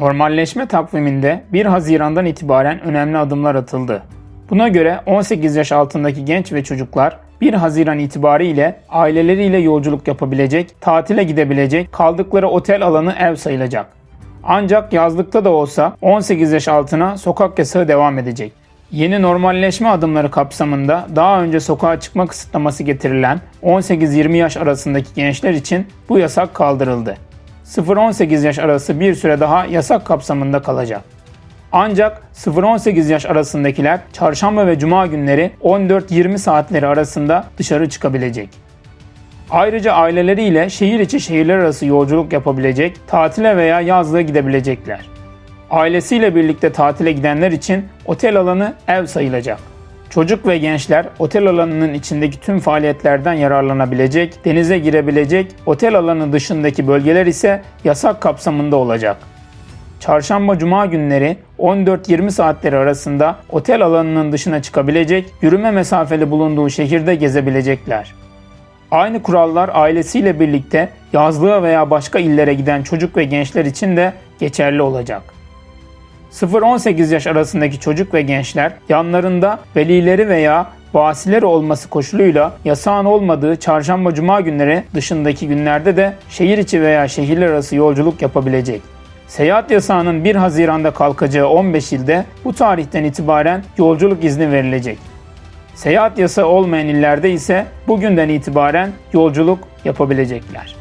Normalleşme takviminde 1 Haziran'dan itibaren önemli adımlar atıldı. Buna göre 18 yaş altındaki genç ve çocuklar 1 Haziran itibariyle aileleriyle yolculuk yapabilecek, tatile gidebilecek, kaldıkları otel alanı ev sayılacak. Ancak yazlıkta da olsa 18 yaş altına sokak yasağı devam edecek. Yeni normalleşme adımları kapsamında daha önce sokağa çıkma kısıtlaması getirilen 18-20 yaş arasındaki gençler için bu yasak kaldırıldı. 0-18 yaş arası bir süre daha yasak kapsamında kalacak. Ancak 0-18 yaş arasındakiler çarşamba ve cuma günleri 14-20 saatleri arasında dışarı çıkabilecek. Ayrıca aileleriyle şehir içi şehirler arası yolculuk yapabilecek, tatile veya yazlığa gidebilecekler. Ailesiyle birlikte tatile gidenler için otel alanı ev sayılacak. Çocuk ve gençler otel alanının içindeki tüm faaliyetlerden yararlanabilecek, denize girebilecek, otel alanı dışındaki bölgeler ise yasak kapsamında olacak. Çarşamba cuma günleri 14-20 saatleri arasında otel alanının dışına çıkabilecek, yürüme mesafeli bulunduğu şehirde gezebilecekler. Aynı kurallar ailesiyle birlikte yazlığa veya başka illere giden çocuk ve gençler için de geçerli olacak. 0-18 yaş arasındaki çocuk ve gençler yanlarında velileri veya vasileri olması koşuluyla yasağın olmadığı çarşamba cuma günleri dışındaki günlerde de şehir içi veya şehirler arası yolculuk yapabilecek. Seyahat yasağının 1 Haziran'da kalkacağı 15 ilde bu tarihten itibaren yolculuk izni verilecek. Seyahat yasağı olmayan illerde ise bugünden itibaren yolculuk yapabilecekler.